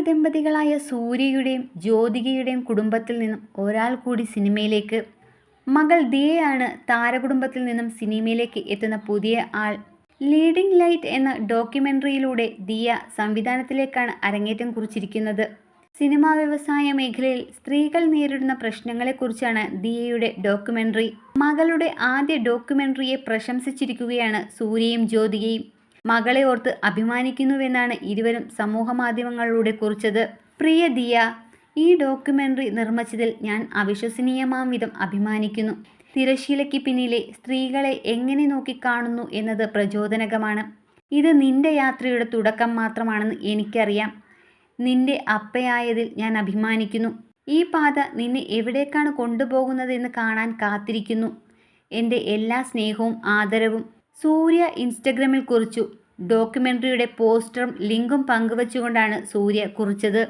താരദമ്പതികളായ സൂര്യയുടെയും ജ്യോതികയുടെയും കുടുംബത്തിൽ നിന്നും ഒരാൾ കൂടി സിനിമയിലേക്ക്. മകൾ ദിയയാണ് താരകുടുംബത്തിൽ നിന്നും സിനിമയിലേക്ക് എത്തുന്ന പുതിയ ആൾ. ലീഡിംഗ് ലൈറ്റ് എന്ന ഡോക്യുമെന്ററിയിലൂടെ ദിയ സംവിധാനത്തിലേക്കാണ് അരങ്ങേറ്റം കുറിച്ചിരിക്കുന്നത്. സിനിമാ വ്യവസായ മേഖലയിൽ സ്ത്രീകൾ നേരിടുന്ന പ്രശ്നങ്ങളെക്കുറിച്ചാണ് ദിയയുടെ ഡോക്യുമെന്ററി മകളുടെ ആദ്യ ഡോക്യുമെന്ററിയെ പ്രശംസിച്ചിരിക്കുകയാണ് സൂര്യയും ജ്യോതികയും. മകളെ ഓർത്ത് അഭിമാനിക്കുന്നുവെന്നാണ് ഇരുവരും സമൂഹമാധ്യമങ്ങളിലൂടെ കുറിച്ചത്. പ്രിയ ദിയ ഈ ഡോക്യുമെന്ററി നിർമ്മിച്ചതിൽ ഞാൻ അവിശ്വസനീയമാം വിധം അഭിമാനിക്കുന്നു. തിരശീലയ്ക്ക് പിന്നിലെ സ്ത്രീകളെ എങ്ങനെ നോക്കിക്കാണുന്നു എന്നത് പ്രചോദനകമാണ്. ഇത് നിന്റെ യാത്രയുടെ തുടക്കം മാത്രമാണെന്ന് എനിക്കറിയാം. നിന്റെ അപ്പയായതിൽ ഞാൻ അഭിമാനിക്കുന്നു. ഈ പാത നിന്നെ എവിടേക്കാണ് കൊണ്ടുപോകുന്നതെന്ന് കാണാൻ കാത്തിരിക്കുന്നു. എന്റെ എല്ലാ സ്നേഹവും ആദരവും സൂര്യ ഇൻസ്റ്റഗ്രാമിൽ കുറിച്ചു. ഡോക്യുമെന്ററിയുടെ പോസ്റ്ററും ലിങ്കും പങ്കുവച്ചുകൊണ്ടാണ് സൂര്യ കുറിച്ചത്.